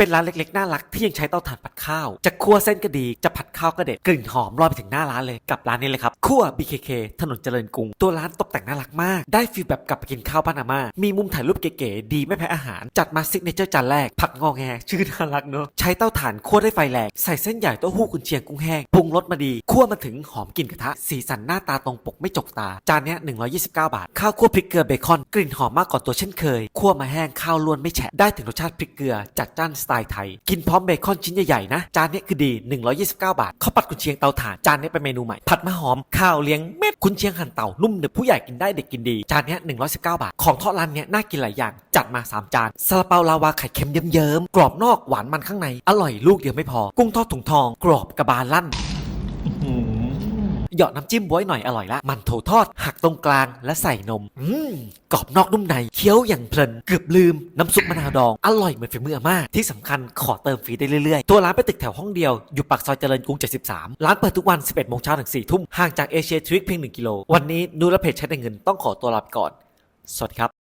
เป็นร้านเล็กๆ น่ารักที่ยังใช้เตาถ่านผัดข้าว จะคั่วเส้นก็ดี จะผัดข้าวก็เด็ด กลิ่นหอมลอยไปถึงหน้าร้านเลยกับร้านนี้เลยครับคั่ว BKK ถนนเจริญกรุง ตัวร้านตกแต่งน่ารักมาก ได้ฟีลแบบกลับไปกินข้าวบ้านอาม่า มีมุมถ่ายรูปเก๋ๆ ดีไม่แพ้อาหาร จัดมาซิกเนเจอร์จานแรก ผักงอแง ชื่อน่ารักเนอะ ใช้เตาถ่านคั่วด้วยไฟแรงใส่เส้นใหญ่เต้าหู้กุนเชียงกุ้งแห้ง ปรุงรสมาดี คั่วมาถึงหอมกลิ่นกระทะ สีสันหน้าตาตรงปกไม่จกตา จานเนี้ย129 บาท ข้าวคั่วพริกเกลือเบคอน กลิ่นหอมมากกว่าตัวเช่นเคย คั่วมาแห้งข้าวล้วนไม่แฉะ ได้ถึงรสชาติพริกเกลือจัดจ้านสไตล์ไทย กินพร้อมเบคอนชิ้นใหญ่ๆนะ จานนี้คือดี 129 บาทข้าวผัดกุนเชียงเตาถ่านจานนี้เป็นเมนูใหม่ ผัดมะหอม ข้าวเลี้ยงเม็ดกุนเชียงหั่นเต่านุ่มเด็กผู้ใหญ่กินได้เด็กกินดี จานนี้119 บาท ของทอดร้านนี้น่ากินหลายอย่าง จัดมา 3 จานซาลาเปาลาวาไข่เค็มเยิ้มๆกรอบนอกหวานมันข้างในอร่อยลูกเดียวไม่พอ กุ้งทอดถุงทอง กรอบกระบาลลั่น เหยาะน้ำจิ้มบ๊วยหน่อยอร่อยละ มันโถทอด หักตรงกลางและใส่นม อืมกรอบนอกนุ่มใน เคี้ยวอย่างเพลิน เกือบลืม น้ำซุปมะนาวดอง อร่อยเหมือนฝีมืออาม่าที่สำคัญขอเติมฟรีได้เรื่อยๆ ตัวร้านเป็นตึกแถวห้องเดียว อยู่ปากซอยเจริญกรุง 73 ร้านเปิดทุกวัน 11โมงเช้าถึง4ทุ่ม ห่างจากเอเชียทริกเพียง1กิโล วันนี้นูและเพจใช้ในเงินต้องขอตัวลาไปก่อน สวัสดีครับ